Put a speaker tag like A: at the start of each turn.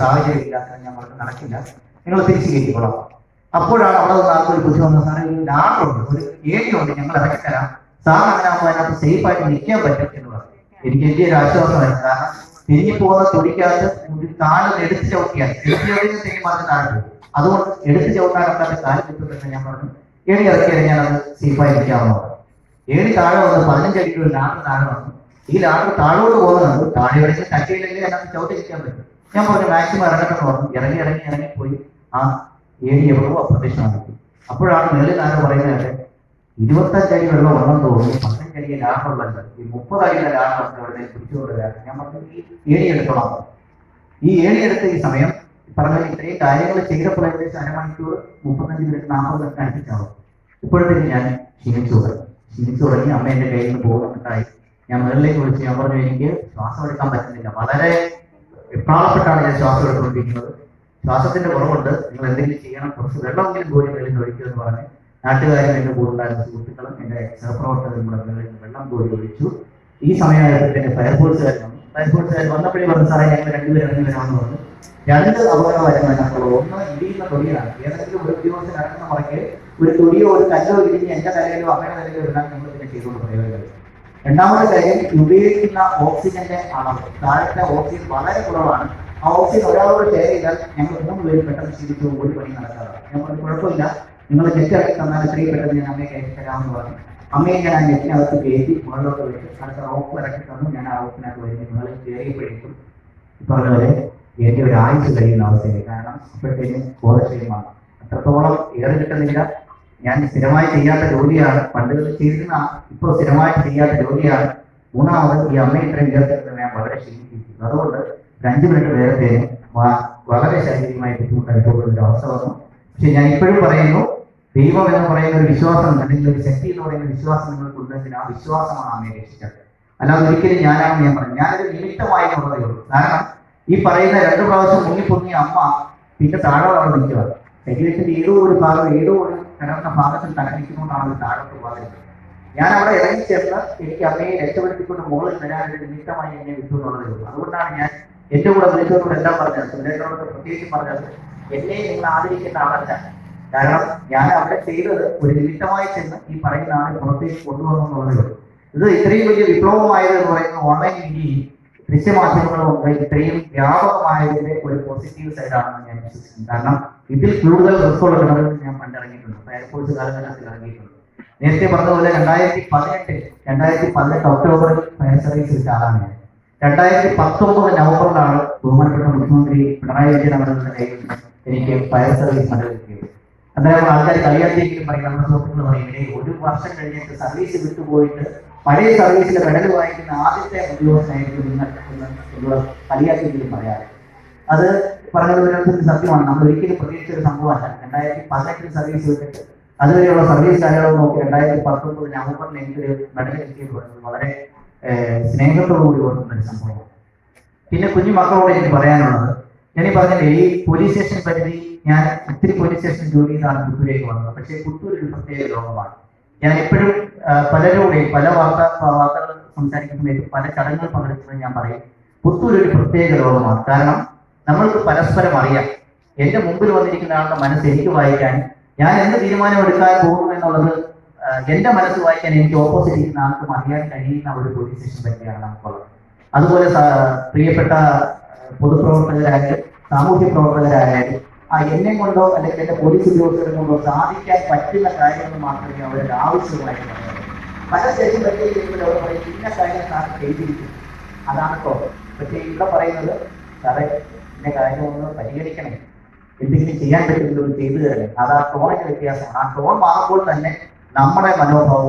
A: സാഹചര്യം ഇല്ലാത്ത ഞങ്ങൾക്ക് നടക്കില്ല. നിങ്ങൾ തിരിച്ചു കയറ്റിക്കൊള്ളാം അപ്പോഴാണ് അവിടെ നിന്ന് ആൾക്കൊരു ബുദ്ധി വന്നത് സാറേ ഒരു ലാഡുണ്ട് ഒരു ഏരിയുണ്ട് ഞങ്ങൾ ഇറക്കി തരാം. സാർ അങ്ങനെ അതിനകത്ത് സേഫ് ആയിട്ട് നിൽക്കാൻ പറ്റും എന്ന് പറഞ്ഞു. എനിക്ക് എനിക്ക് ഒരു ആശ്വാസമായിരുന്നു. കാരണം തിരിഞ്ഞു പോകുന്ന തുടിക്കകത്ത് ഒരു കാലം എടുത്ത് ചവിട്ടിയാൽ എടുത്ത് ചവിട്ടിയാൽ തിരിഞ്ഞു മാറി താഴെ പോകും. അതുകൊണ്ട് എടുത്ത് ചവിട്ടാനുള്ള കാലം കിട്ടുന്നില്ല ഞാൻ പറഞ്ഞു. ഏണി ഇറക്കി ഞാൻ അത് സേഫ് ആയി നിൽക്കാവുന്നതാണ് ഏണി താഴെ വന്ന് പതിനഞ്ചടിക്ക് ഒരു ലാഡ് താഴെ വന്നു. ഈ ലാഡ് താഴോട്ട് പോകുന്നുണ്ട് താഴെ വരച്ച് തട്ടിയില്ലെങ്കിൽ അതിനകത്ത് ചവിട്ടി നിൽക്കാൻ പറ്റും. ഞാൻ പറഞ്ഞു മാക്സിമം ഇറങ്ങട്ടെന്ന് പറഞ്ഞു. ഇറങ്ങി ഇറങ്ങി ഇറങ്ങി പോയി ആ ഏണി എവിടെയോ അപ്രത്യക്ഷമാക്കി അപ്പോഴാണ് മേളിൽ താഴെ പറയുന്നത് ഇരുപത്തഞ്ചടി വെള്ളം വെള്ളം തോന്നി തോന്നുന്നു. പതിനഞ്ച് അടി ലാഭമുള്ളത് ഈ മുപ്പത് അടിയുടെ ലാഭം ഇവിടെ പിടിച്ചുകൊണ്ടുവരാൻ ഞാൻ പറഞ്ഞു ഈ ഏണി എടുത്തോളാം. ഈ ഏണി എടുത്ത ഈ സമയം പറഞ്ഞ ഇത്രയും കാര്യങ്ങൾ ചെയ്തപ്പോൾ ഏകദേശം അരമണിക്കൂർ മുപ്പത്തഞ്ച് മിനിറ്റ് നാൽപ്പത് മിനിറ്റ് അടുപ്പിച്ചാവും ഇപ്പോഴത്തേക്ക് ഞാൻ ക്ഷീണിച്ചു തുടങ്ങി. ക്ഷീണിച്ചു തുടങ്ങി. അമ്മ എന്റെ കയ്യിൽ നിന്ന് പോകുന്നുണ്ടായി ഞാൻ മുകളിലേക്ക് വിളിച്ച് ഞാൻ പറഞ്ഞു എനിക്ക് ശ്വാസം എടുക്കാൻ പറ്റുന്നില്ല. വളരെ വിപ്രാളപ്പെട്ടാണ് ഞാൻ ശ്വാസം എടുത്തുകൊണ്ടിരിക്കുന്നത്. ശ്വാസത്തിന്റെ കുറവുണ്ട്. നിങ്ങൾ എന്തെങ്കിലും ചെയ്യണം. കുറച്ച് വെള്ളമെങ്കിലും കോരി വെളിയിൽ നിന്ന് ഒഴിക്കുമെന്ന് പറഞ്ഞ് നാട്ടുകാരും എന്റെ കൂടെ ഉണ്ടായിരുന്ന സുഹൃത്തുക്കളും എന്റെ സഹപ്രവർത്തകരും കൂടെ വെളിയിൽ വെള്ളം കോരി ഒഴിച്ചു. ഈ സമയമായപ്പോഴത്തേക്ക് ഫയർഫോഴ്സുകാർ വന്നു. ഫയർഫോഴ്സുകാർ വന്നപ്പോഴേ പറഞ്ഞു സാറേ ഞങ്ങൾ രണ്ടുപേരും ഇറങ്ങി വരാമെന്ന് പറഞ്ഞു. രണ്ട് അപകടം വരുന്നതിനകത്തുള്ളൂ ഒന്ന് ഇടിയുന്ന തൊടിയാണ്. ഏതെങ്കിലും ഒരു ഉദ്യോഗസ്ഥൻ ഇറങ്ങുന്ന മുറയ്ക്ക് ഒരു തൊടിയോ ഒരു കല്ലോ ഇടിഞ്ഞ് എന്റെ തലയിലോ അമ്മയുടെ തലയിലോ ഇടാൻ നിങ്ങൾ പിന്നെ ചെയ്തുകൊണ്ട് പ്രയോജനം രണ്ടാമത്തെ കാര്യം ഉപയോഗിക്കുന്ന ഓക്സിജന്റെ അളവ്. താഴത്തെ ഓക്സിജൻ വളരെ കുറവാണ്. ആ ഓക്സിജൻ ഒരാളോട് ഷെയർ ചെയ്താൽ ഞങ്ങൾ മൂന്ന് പേര് പെട്ടെന്ന് ചികിത്സ ഒരു പണി നടക്കാറ് പറഞ്ഞു കുഴപ്പമില്ല. നിങ്ങൾ നെറ്റ് ഇറക്കി തന്നാൽ എത്രയും പെട്ടെന്ന് ഞാൻ അമ്മയെ കയറ്റി തരാമെന്ന് പറഞ്ഞു. അമ്മയെ ഞാൻ ആ നെറ്റിനകത്ത് കയറ്റി മുകളിലോട്ട് വെച്ച്. അടുത്ത റോപ്പ് ഇറക്കി തന്നു. ഞാൻ ആ റോപ്പിനകത്ത് വരുന്നത് നിങ്ങൾ കയറിയപ്പോഴേക്കും ഈ പറഞ്ഞ എന്റെ ഒരു ആയുസ് കഴിയുന്ന അവസ്ഥയായി കാരണം അപ്പോഴത്തേക്കും ബോധക്ഷയമാണ് അത്രത്തോളം ഏറെ കിട്ടുന്നില്ല. ഞാൻ സ്ഥിരമായി ചെയ്യാത്ത ജോലിയാണ്. പണ്ട് ചെയ്തിരുന്ന ഇപ്പോൾ സ്ഥിരമായി ചെയ്യാത്ത ജോലിയാണ്. മൂന്നാമത് ഈ അമ്മ ഇത്രയും ഉയർത്തുന്നത് ഞാൻ വളരെ ക്ഷീണിച്ചിരിക്കുന്നു അതുകൊണ്ട് രണ്ടു മിനിറ്റ് നേരത്തേനും വളരെ ശാരീരികമായി ബുദ്ധിമുട്ടായിട്ടുള്ള ഒരു അവസ്ഥ വന്നു പക്ഷെ ഞാൻ ഇപ്പോഴും പറയുന്നു ദൈവം എന്ന് പറയുന്ന ഒരു വിശ്വാസം അല്ലെങ്കിൽ ഒരു ശക്തി എന്ന് പറയുന്ന വിശ്വാസം നിങ്ങൾക്ക് ഉണ്ടെങ്കിൽ ആ വിശ്വാസമാണ് അമ്മയെ രക്ഷിച്ചത്. അല്ലാതെ ഒരിക്കലും ഞാനാണ് ഞാൻ പറഞ്ഞു ഞാനൊരു നിമിത്തമായി എന്നുള്ളതേ ഉള്ളൂ. കാരണം ഈ പറയുന്ന രണ്ട് പ്രാവശ്യം മുങ്ങിപ്പൊങ്ങിയ അമ്മ പിന്നെ താഴെ അവിടെ നിൽക്കുക ശരീരത്തിന്റെ ഏതോ ഒരു ഭാഗം ഏതോ ഒരു കിടന്ന ഭാഗത്തിൽ തലനിൽക്കുന്നുകൊണ്ടാണ് അത് താഴോട്ട് പോകുന്നത് ഞാൻ അവിടെ ഇറങ്ങി ചെന്ന് എനിക്ക് അമ്മയെ രക്ഷപ്പെടുത്തിക്കൊണ്ട് മുകളിൽ വരാനൊരു നിമിത്തമായി എന്നെ വിട്ടു എന്നുള്ളതേ ഉള്ളൂ. അതുകൊണ്ടാണ് ഞാൻ എന്റെ കൂടെ വിളിച്ചവരോട് എന്താ പറഞ്ഞത്. സുരേന്ദ്രനോട് പ്രത്യേകിച്ച് പറഞ്ഞത് എന്നെ നിങ്ങൾ ആദരിക്കുന്ന ആളല്ല. കാരണം ഞാൻ അവിടെ ചെയ്തത് ഒരു നിമിത്തമായി ചെന്ന് ഈ പറയുന്ന ആളെ പുറത്തേക്ക് കൊണ്ടുവന്നു എന്നുള്ളതേ ഉള്ളൂ. ഇത് ഇത്രയും വലിയ വിപ്ലവമായത് എന്ന് പറയുന്ന ഓൺലൈൻ മീഡിയയും ദൃശ്യമാധ്യമങ്ങളും ഉണ്ട്. ഇത്രയും വ്യാപകമായതിന്റെ ഒരു പോസിറ്റീവ് സൈഡാണെന്ന് ഞാൻ വിശ്വസിക്കുന്നു. കാരണം ഇതിൽ കൂടുതൽ റിസ്ക് ഉള്ള കിണറുകൾ ഞാൻ പണ്ടിറങ്ങിയിട്ടുണ്ട്. ഫയർഫോഴ്സ് കാലഘട്ടത്തിൽ ഇറങ്ങിയിട്ടുണ്ട്. നേരത്തെ പറഞ്ഞതുപോലെ പോലെ രണ്ടായിരത്തി പതിനെട്ട് രണ്ടായിരത്തി പതിനെട്ട് ഒക്ടോബറിൽ ഫയർ സർവീസ് വിട്ട ആളാണ് രണ്ടായിരത്തി പത്തൊമ്പത് നവംബറിലാണ് ബഹുമാനപ്പെട്ട മുഖ്യമന്ത്രി പിണറായി വിജയൻ അവരുടെ കയ്യിൽ എനിക്ക് ഫയർ സർവീസ് മെഡൽ കിട്ടിയത്. ആൾക്കാർ കളിയാക്കിയെങ്കിലും പറയും നമ്മുടെ സുഹൃത്തുക്കൾ പറയും ഒരു വർഷം കഴിഞ്ഞിട്ട് സർവീസ് വിട്ടുപോയിട്ട് പഴയ സർവീസിലെ മെഡൽ വായിക്കുന്ന ആദ്യത്തെ ഉദ്യോഗസ്ഥനായിരിക്കും നിങ്ങൾ എന്ന് എന്നുള്ള കളിയാക്കിയെങ്കിലും പറയാറ്. അത് പറഞ്ഞത് സത്യമാണ്. നമ്മൾ ഒരിക്കലും പ്രതീക്ഷിച്ച ഒരു സംഭവമല്ല. രണ്ടായിരത്തി പതിനെട്ടിൽ സർവീസ് വിട്ടിട്ട് അതുവരെയുള്ള സർവീസ് കാലയളവ് നോക്കി രണ്ടായിരത്തി പത്തൊമ്പത് നവംബറിൽ എനിക്കൊരു മെഡൽ കിട്ടിയപ്പോൾ അത് വളരെ സ്നേഹത്തോടുകൂടി ഓർക്കുന്ന ഒരു സംഭവം പിന്നെ കുഞ്ഞു മക്കളോട് എനിക്ക് പറയാനുള്ളത്. ഞാൻ പറഞ്ഞില്ലേ ഈ പോലീസ് സ്റ്റേഷൻ പരിധി ഞാൻ ഒത്തിരി പോലീസ് സ്റ്റേഷൻ ജോലി ചെയ്താണ് പുത്തൂരേക്ക് വന്നത്. പക്ഷേ പുത്തൂർ ഒരു പ്രത്യേക ലോകമാണ്. ഞാൻ എപ്പോഴും പലരോടെയും പല വാർത്ത വാർത്തകൾ സംസാരിക്കുന്ന സമയത്ത് പല ചടങ്ങുകൾ പങ്കെടുക്കുമ്പോൾ ഞാൻ പറയും പുത്തൂർ ഒരു പ്രത്യേക ലോകമാണ്. കാരണം നമ്മൾക്ക് പരസ്പരം അറിയാം. എന്റെ മുമ്പിൽ വന്നിരിക്കുന്ന ആളുടെ മനസ്സ് എനിക്ക് വായിക്കാൻ ഞാൻ എന്ത് തീരുമാനം എടുക്കാൻ പോകുന്നു എന്നുള്ളത് എന്റെ മനസ്സ് വായിക്കാൻ എനിക്ക് ഓപ്പോസിറ്റ് ഇരിക്കുന്ന ആൾക്കും അറിയാൻ കഴിയുന്ന ഒരു പോലീസ് സ്റ്റേഷൻ പറ്റിയാണ് നമുക്കുള്ളത്. അതുപോലെ പ്രിയപ്പെട്ട പൊതുപ്രവർത്തകരായാലും സാമൂഹ്യ പ്രവർത്തകരായാലും ആ എന്നെ കൊണ്ടോ അല്ലെങ്കിൽ എന്റെ പോലീസ് ഉദ്യോഗസ്ഥരെ കൊണ്ടോ സാധിക്കാൻ പറ്റുന്ന കാര്യങ്ങൾ മാത്രമേ അവരുടെ ആവശ്യമായി പല സ്റ്റേഷൻ പറ്റിയിരിക്കുമ്പോൾ അവർ പറയും ഇന്ന കാര്യം സാർ ചെയ്തിരിക്കും അതാണ് ടോൺ പക്ഷേ ഇവിടെ പറയുന്നത് സാറേ ഇന്ന കാര്യം ഒന്ന് പരിഗണിക്കണേ. എന്തെങ്കിലും ചെയ്യാൻ പറ്റുന്നത് ചെയ്തു തരണേ. അത് ആ ടോണിന്റെ വ്യത്യാസമാണ്. ആ ടോൺ മാറുമ്പോൾ തന്നെ നമ്മുടെ മനോഭാവം